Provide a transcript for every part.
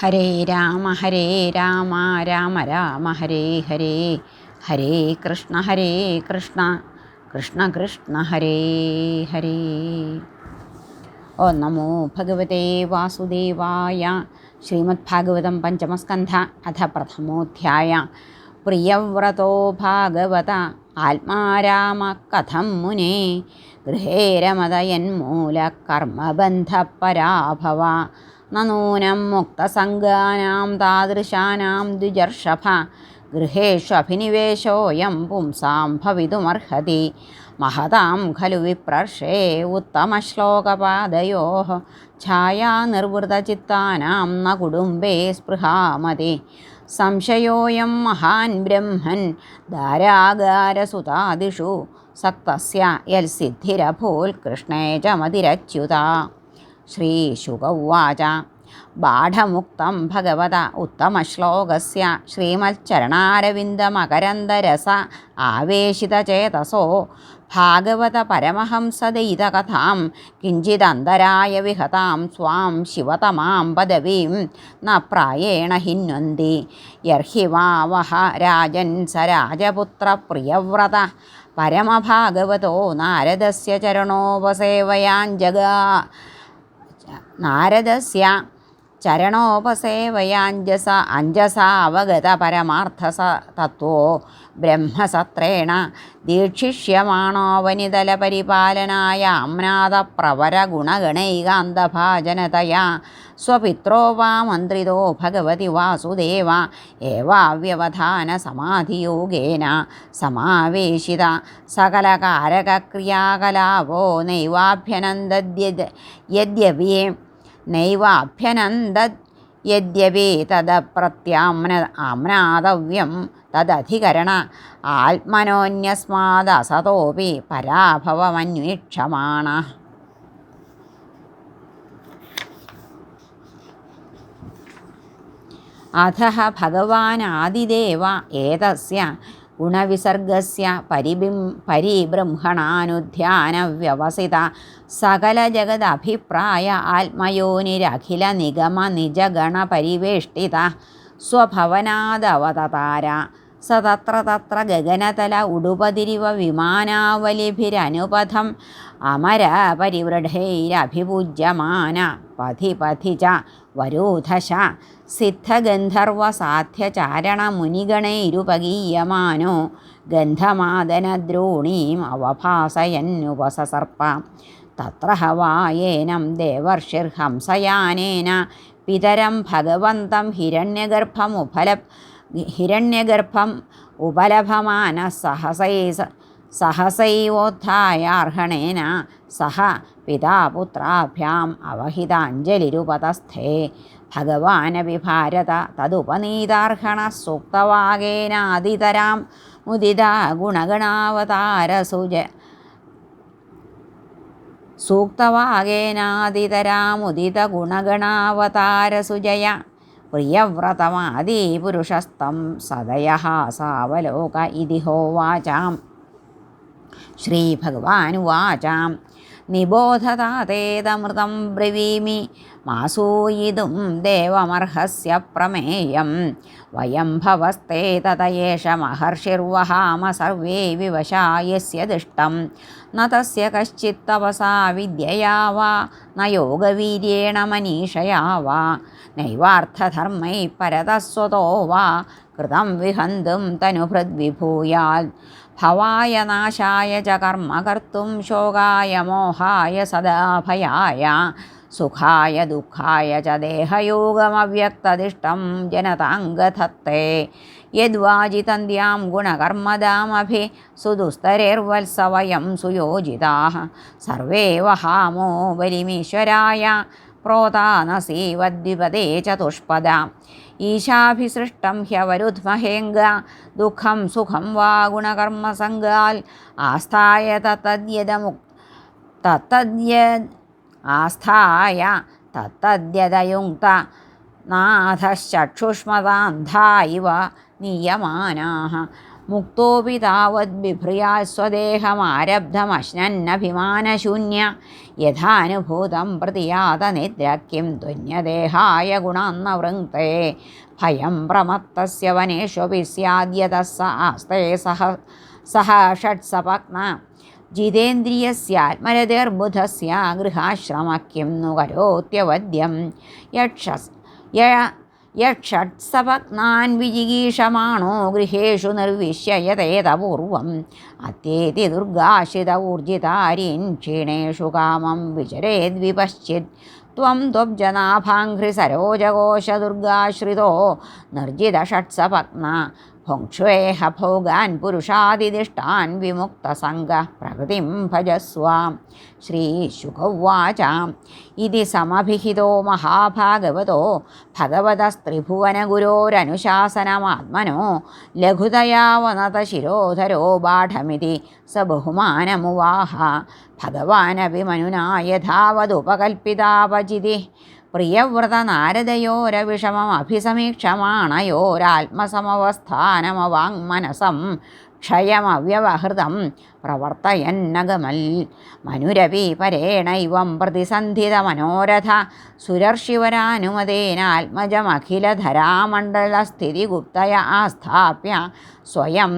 ഹരേ രാമ ഹരേ രാമ രാമ രാമ ഹരേ ഹരേ ഹരേ കൃഷ്ണ ഹരേ കൃഷ്ണ കൃഷ്ണ കൃഷ്ണ ഹരേ ഹരേ. ഓ നമോ ഭഗവതേ വാസുദേവായ ശ്രീമദ്ഭാഗവതം പഞ്ചമസ്കന്ധ അഥ പ്രഥമോധ്യായ. പ്രിയവ്രതോ ഭാഗവത ആത്മാരാമ കഥം മുനേ ഗൃഹേ നനൂനം മുക്തസംഗാനാം താദൃശാനാം ദ്വിജർഷഭ ഗൃഹേഷു അഭിനിവേശോയം പുംസാം ഭവിതുമർഹതി മഹതാം ഖലു വിപ്രർഷേ ഉത്തമശ്ലോകപാദയോ. ഛായാനിർവൃതചിത്താനാം ന കുടുംബേ സ്പൃഹാമതി. സംശയോയം മഹാൻ ബ്രഹ്മൻ ധാരാകാരസുതാദിഷു. സക്തസ്യ യൽസിദ്ധിരഭൂൽകൃഷ്ണേ ച മതിരച്യുത ശ്രീശുക ഉവാച ബാഢമുക്തം ഭഗവത ഉത്തമശ്ലോകസ്യ. ശ്രീമച്ചരണാരവിന്ദമകരന്ദരസ ആവേശിതചേതസോ. ഭാഗവത പരമഹംസദയിതകഥാം. കിഞ്ചിദന്തരായ വിഹതാം സ്വാം ശിവതമാം പദവീം. ന പ്രായേണ ഹിന്വന്തി. യർഹി വാവഹ രാജൻ സ രാജപുത്രപ്രിയവ്രത പരമഭാഗവതോ നാരദസ്യ ചരണോപസേവയാഞ്ജസ അഞ്ജസ അവഗത പരമാർത്ഥസ തത്വോ ബ്രഹ്മസത്രേണ ദീക്ഷിഷ്യമാണോവനിതലപരിപാലനായ അമ്നാദപ്രവരഗുണഗണൈകാന്തഭാജനതയാ സ്വപിത്രോ വാ മന്ത്രിതോ ഭഗവതി വാസുദേവ ഏവാവ്യവധാന സമാധിയോഗേന സമാവേശിത സകലകാരകക്രിയാകലാപോ നൈവാഭ്യനന്ദദ്യത് യദ്യപി നൈവാഭ്യനന്ദത് യദ്യപി തദപ്രത്യാമ്ന ആമ്നാതവ്യം തദധികരണ ആത്മനോന്യസ്മാദസതോപി പരാഭവമന്വീക്ഷമാണ. അധ ഭഗവാനാദിദേവ ഏതസ്യ ഗുണവിസർഗസ്യ പരിബിം പരിബ്രഹ്മണാനുധ്യാനവ്യവസിത സകലജഗദഭിപ്രായ ആത്മയോനിരഖില നിഗമ നിജഗണപരിവേഷ്ടിത സ്വഭവനാദവതതാര സ തത്ര തത്ര ഗഗനതല ഉടുപതിരിവ വിമാനാവലിഭിരനുപഥം അമര പരിവൃഢൈരഭിപൂജ്യമാന പഥി പഥി ച വരൂധശ സിദ്ധഗന്ധർവസാധ്യചാരണമുനിഗണൈരുപഗീയമാനോ ഗന്ധമാദനദ്രോണീം അവഭാസയന്നുപസസർപ്പ. തത്ര ഹവായേനം ദേവർഷിർഹംസയാനേന പിതരം ഭഗവന്തം ഹിരണ്യഗർഭമുഫല ഹിരണ്യഗർഭം ഉപലഭമാന സഹസൈ സഹസൈവോത്ഥായാർഹണേന സഹ പിതാപുത്രാഭ്യാം അവഹിതാഞ്ജലിരുപതസ്ഥേ. ഭഗവാനപി ഭാരത തതുപനീതാർഹണ സൂക്തവാഗേനാദിതരാം മുദിത ഗുണഗണാവതാരസുജ സൂക്തവാഗേനാദിതരാമുദിത ഗുണഗണാവതാരസുജയ. പ്രിയവ്രതമാദീപുരുഷസ്തം സദയ സാവലോക ഇതി ഹോവാചാം ശ്രീഭഗവാനുവാചാം. നിബോധതാതേതമൃതം ബ്രവീമി മാസൂയിതും ദേവമർഹസ്യ പ്രമേയം. വയം ഭവസ്തേ തതയേഷ മഹർഷിർവഹാമ സർവേ വിവശായസ്യ ദുഷ്ടം ന തസ്യ കശ്ചിത്തപസാ വിദ്യയാ വാ ന മനീഷയാ വാ. പരതസ്വതോ വാ കൃതം വിഹന്തും തനുഭൃദ്വിഭൂയാൽ ഭവായ നാശായ ച കർമ്മ കർത്തും ശോകായ മോഹായ സദാഭയായ. സുഖായ ദുഃഖായ ച ദേഹയോഗമവ്യക്തദിഷ്ടം ജനതാംഗധത്തെ. യദ്വാജിതന്ത്യാം ഗുണകർമ്മദാമഭി സുദുസ്തരേർവത്സവയം സുയോജിതാ. സർവേ വഹാമോ ബലിമീശ്വരായ പ്രോതാനസീവദ്വിപദേ ചതുഷ്പദ. ഈശാഭിസൃഷ്ടം ഹ്യവരുദ്മഹേംഗ ദുഃഖം സുഖം വാ ഗുണകർമ്മസംഗാൽ ആസ്ഥായ തത്തദ്യതമു തത്തദ്യ ആസ്ഥായ തത്തദ്യതയുക്ത നാഥശ്ചക്ഷുഷ്മതാന്ധാ ഇവ നിയമാനാः മുക്തോപി താവത് ബിഭ്രിയാസ്വദേഹമാരബ്ധമശ്നന്നഭിമാനശൂന്യ യഥാനുഭൂതം പ്രതിയാത നിദ്രക്കിം ധന്യദേഹായ ഗുണാന്ന വൃങ്ക്തേ ഭയം പ്രമത്തസ്യ വനേഷ്വപി സ്യാദ്യത സ ആസ്തേ സഹ സഹ ഷട്സപത്ന ജിതേന്ദ്രിയസ്യാത്മരതിർബുധസ്യ ഗൃഹാശ്രമ കിം नु കരോത്യവദ്യം യക്ഷസ് യക്ഷട്സപത്നാൻ വിജിഗീഷമാണോ ഗൃഹേഷു നിർവിശ്യയതേതപൂർവം അത്യേതി ദുർഗാശിത ഊർജിതാരീൻ ക്ഷീണേഷു കാമം വിചരേദ്വിപശ്ചിത്. സരോജകോശദുർഗാശ്രിതോ നിർജിത ഷട്സപത്ന ഭുങ്ക്ഷ്വേഹ ഭോഗാൻ പുരുഷാതിദിഷ്ടാൻ വിമുക്തസംഗ പ്രകൃതിം ഭജസ്വാം. ശ്രീശുഖവാച ഇതി സമഭിഹിതോ മഹാഭാഗവതോ ഭഗവതസ്ത്രിഭുവനഗുരോരനുശാസനമാത്മനോ ലഘുതയാവനത ശിരോധരോ ബാഠമിതി സ ബഹുമാനമുവാഹ. ഭഗവാനപി മനുനാ പ്രിയവ്രത മനസം ക്ഷയമവ്യവഹൃതം പ്രവർത്തയന്നഗമൽ മനുരവി പരേണൈവം പ്രതിസന്ധിതമനോരഥ സുരർഷിവരാനുമതേനാത്മജമഖിലധരാമണ്ഡലസ്ഥിതിഗുപ്തയ ആസ്ഥാപ്യ. സ്വയം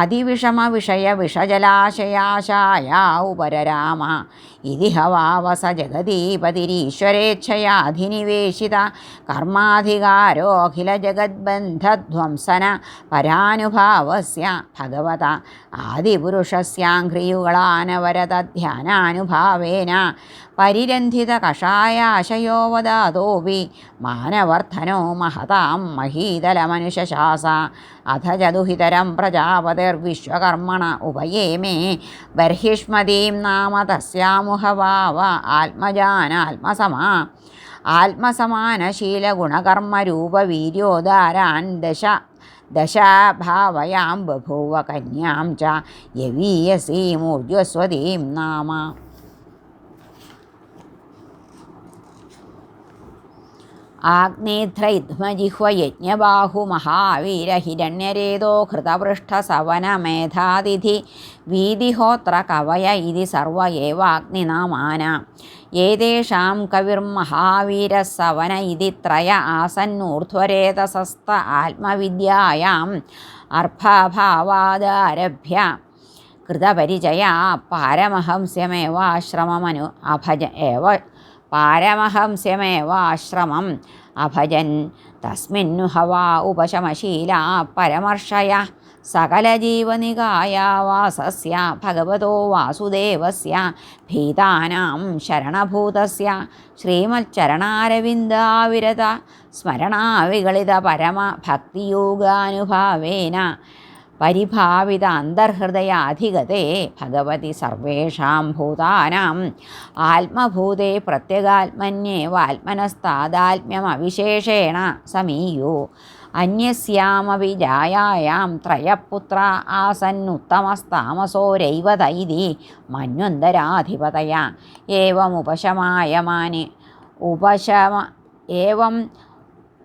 അതിവിഷമവിഷയവിഷജലാശയാശായ ഉപരരാമ. ഇതിഹവാവസ ജഗതീപതിരീശ്വരേച്ഛയാധിനിവേശിത കർമാധികാരോഖില ജഗദ്ബന്ധധ്വംസന പരാനുഭാവസ്യ ഭഗവത. ആദിപുരുഷസ്യാഘ്രിയുകളാനവരതധ്യാനാനുഭാവേന പരിരന്ധിത കഷായാശയോവദാതോപി മാനവർദ്ധനോ മഹതാം മഹീതലമനുശാസ അഥ ചതുഹിതരം പ്രജാപതിർവിശ്വകർമ്മണ ഉഭയേ മേ ബർഹിഷ്മതീം നാമ തസ്യാമുഹവാവ ആത്മജാനാത്മസമാ. ആത്മസമാനശീലഗുണകർമ്മരൂപവീര്യോദാരാൻ ദശ കന്യാം ച യവീയസീമൂർജ്വസ്വതീം നാമ. ആഗ്നേധ്രൈധ്മജിഹ്വയജ്ഞബാഹു മഹാവീരഹിരണ്യരേതോ ഹൃതപൃഷ്ഠസവനമേധാതിഥി വീതിഹോത്ര കവയ ഇതി സർവ ഏവാഗ്നിനാമാന ഏതേഷാം കവിർമഹാവീരസവന ഇതി ത്രയ ആസന്നൂർധ്വരേതസസ്ത ആത്മവിദ്യായാം അർഭാഭാവാദാരഭ്യ കൃതപരിചയ പാരമഹംസ്യമേവാശ്രമമനു അഭജ ഏവ പാരമഹംസ്യമേവാശ്രമം അഭജൻ തസ്മിന്നു ഹവാ ഉപശമശീല പരമർഷയ സകലജീവനികായാവാസസ്യ ഭഗവതോ വാസുദേവസ്യ ഭീതാനാം ശരണഭൂതസ്യ. ശ്രീമച്ചരണാരവിന്ദാവിരത സ്മരണാവികളിത പരമഭക്തിയോഗാനുഭാവേന പരിഭാവിത അന്തർഹൃദയാധിഗതേ ഭഗവതി സർവേഷാം ഭൂതാനാം. ആത്മഭൂതേ പ്രത്യഗാത്മന്യേവാത്മനസ്താദാത്മ്യമവിശേഷേണ സമീയോ. അന്യസ്യാമപി ജായായാം ത്രയപുത്ര ആസന്നുത്തമസ്താമസോരൈവ തൈതി മന്വന്തരാധിപതയ. ഏവമുപശമായമാനെ ഉപശമ ഏവം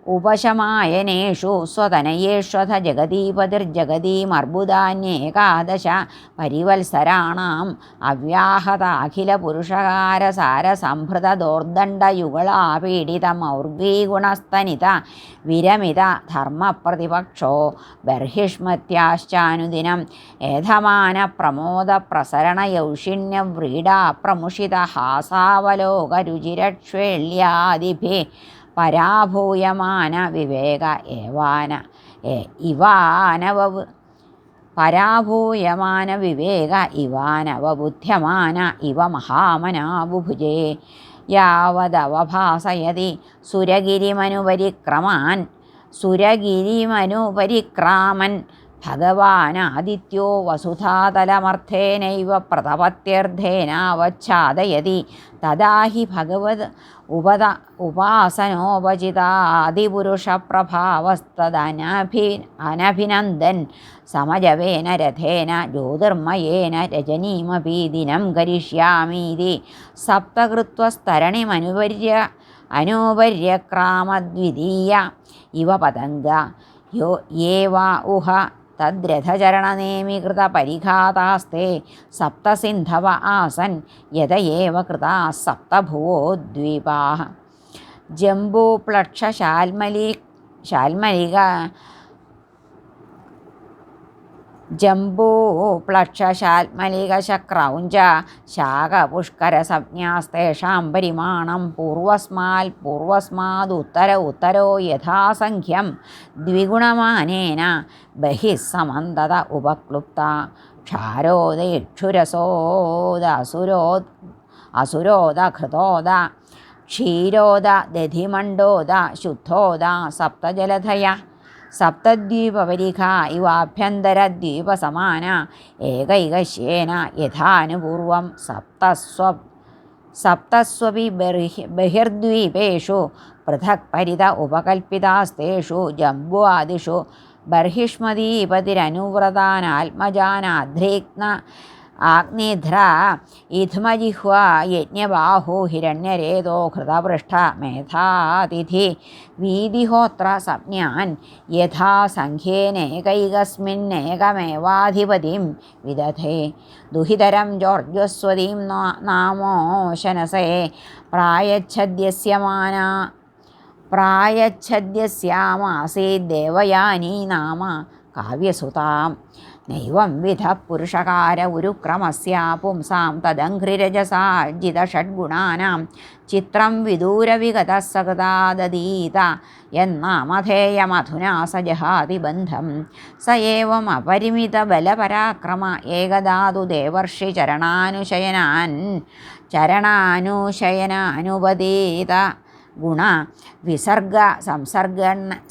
ഉപശമായനേഷു സ്വതനയേഷ്വഥ ജഗദീപതിർജഗദീമർബുദാന്യേകാദശ പരിവത്സരാണാം അവ്യാഹത അഖിലപുരുഷകാരസാരസംഭൃതദോർദണ്ഡയുഗളാപീഡിതമൗർഗീഗുണസ്തനിത വിരമിത ധർമ്മപ്രതിപക്ഷോ ബർഹിഷ്മത്യാശ്ചാനുദിനം ഏധമാന പ്രമോദ പ്രസരണയൗഷിണ്യവ്രീഡാ പ്രമുഷിത ഹാസാവലോകരുചിരക്ഷ്വേള്യാദിഭി പരാഭൂയമാന വിവേക ഏവാന ഇവാനവ പരാഭൂയമാന വിവേക ഇവാനവ ബുദ്ധ്യമാന ഇവ മഹാമനാബുഭുജേ. യാവതവഭാസയതി സുരഗിരിമനുപരിക്രമാൻ. സുരഗിരിമനുപരിക്രാമൻ. ഭഗവാനാദിത്യോ വസുധാതലമർത്ഥേനൈവ പ്രതപത്യർത്ഥേനാവച്ഛാദയതി തദാഹി ഭഗവത് ഉപത ഉപാസനോപചിതാദിപുരുഷപ്രഭാവസ്തദനഭി അനഭിനന്ദൻ. സമജവേന രഥേന ജ്യോതിർമയേന രജനീമപി ദിനം കരിഷ്യാമീതി. സപ്തകൃത്വസ്തരണിമനുപര്യ അനുപര്യക്രാമദ്വിതീയ. ഇവ പതംഗ യോ യേ ഉഹ तद्रथचरणनेमीकृत तद्रथचरणनेमिकृतपरिघातास्ते सप्तसिन्धव आसन् यत एव कृताः सप्तभुवो द्वीपाः। जम्बूप्लक्षशाल्मली शाल्मलिका ജംബൂപ്ലക്ഷശാൽമലികശക്രൗഞ്ച ശാഖപുഷ്കരസംജ്ഞാസ്തേഷാം പരിമാണം പൂർവസ്മാൽ പൂർവസ്മാതുത്തര ഉത്തരോ യഥാസംഖ്യം ദ്വിഗുണമാനേന ബഹിസമന്തത ഉപക്ലുപ്ത അസുരോദ അസുരോദഘൃതോദ ക്ഷീരോദ ദധിമണ്ഡോദ ശുദ്ധോദ സപ്തജലധയ സപ്തദ്വീപപരിഖ ഇവാഭ്യന്തരദ്വീപസമാന ഏകൈകശ്യേന യഥാനുപൂർവം സപ്തസ്വ സപ്തസ്വപി ബർഹി ബഹിർദ്വീപേഷു പൃഥക് പരിത ഉപകൽപ്പിതാസ്തേഷു ജംബുവാദിഷു आग्नेध्रा इधुमजिह्वा यज्ञबाहो हिरण्यरेतो हृदपृष्ठ मेधातिथि वीदिहोत्र संज्ञान् यथा सङ्ख्येनैकैकस्मिन्नेकमेवाधिपतिं विदधे। दुहितरं जोर्जस्वतीं नामो शनसे प्रायच्छद्यस्यमाना प्रायच्छद्यस्यामासीद्देवयानी नाम കാവ്യസുതാം നൈവം വിധ പുരുഷകാര ഉരുക്രമസ്യാ പുംസാം തദഘ്രിരജസാർജിതഷഡ്ഗുണാനാം ചിത്രം വിദൂരവിഗത സകൃതാദീത എന്നാമധേയമധുനാ സ ജഹാതി ബന്ധം സ ഏവം അപരിമിത ബലപരാക്രമ ഏകദാതു ദേവർഷി ചരണാനുശയനാൻ. ചരണാനുശയനാനുപതീത ഗുണ വിസർഗ സംസർഗ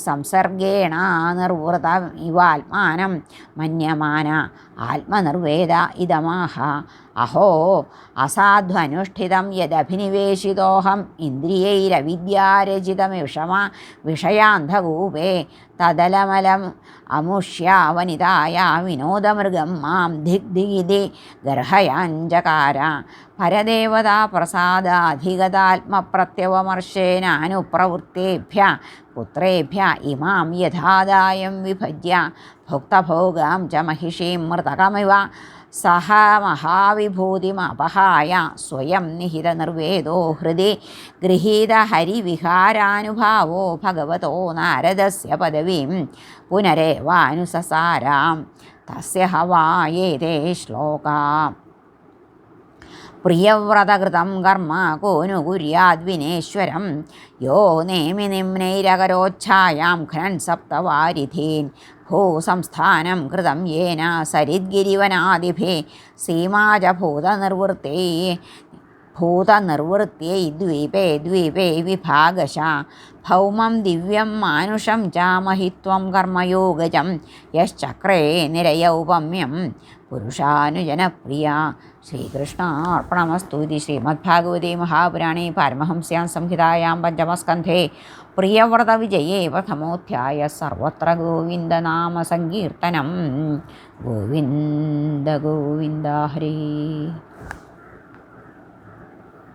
സംസർഗേണ നിർവൃത ഇവാത്മാനം മന്യമാന ആത്മനിർവേദ ഇതമാഹ अहो असाधु अनुष्ठितं यदभिनिवेशितोऽहम् इन्द्रियैरविद्यारचितमिषम विषयान्धकूपे तदलमलम् अमुष्यावनिताया विनोदमृगं माँ धिग्धिगिति गर्हयाञ्जकार परदेवताप्रसादाधिगतात्मप्रत्यवमर्शेनानुप्रवृत्तेभ्य पुत्रेभ्य इमां यथादायं विभज्य भुक्तभोगां च महिषीं मृतकमिव സഹ മഹാവിഭൂതിമപഹായ സ്വയം നിഹിതനിർവേദോ ഹൃദി ഗൃഹീതഹരിവിഹാരാനുഭാവോ ഭഗവതോ നാരദസ്യ പദവീം പുനരേവാനുസസാരാം. തസ്യ ഹവായേതേ ശ്ലോകാ. പ്രിയവ്രതകൃതം കർമ്മ കോനു കുര്യാദ്വിനേശ്വരം യോ നേമി നിംനൈരകരോച്ഛായാം ഘ്നൻ സപ്തവാരിധീൻ. ഭൂ സംസ്ഥാനം കൃതം യേന സരിദ്ഗിരിവനാദിഭേ. സീമാച ഭൂതനിർവൃത്തേ ഭൂതനിർവൃത്यै ദ്വീപേ ദ്വീപേ വിഭാഗശ. ഭൗമം ദിവ്യം മാനുഷം ചാമഹിത്വം മഹിത്വം കർമ്മയോഗജം യശ്ചക്രേ നിരയൗപമ്യം പുരുഷാനുജനപ്രിയ. ശ്രീകൃഷ്ണാർപ്പണമസ്തു ഇതി ശ്രീമദ്ഭാഗവതേ മഹാപുരാണേ പാരമഹംസ്യാം സംഹിതായാം പഞ്ചമസ്കന്ധേ. പ്രിയവ്രതവിജയേ പ്രഥമോധ്യായ സർവത്ര ഗോവിന്ദനാമസങ്കീർത്തനം ഗോവിന്ദ ഗോവിന്ദ ഹരേ.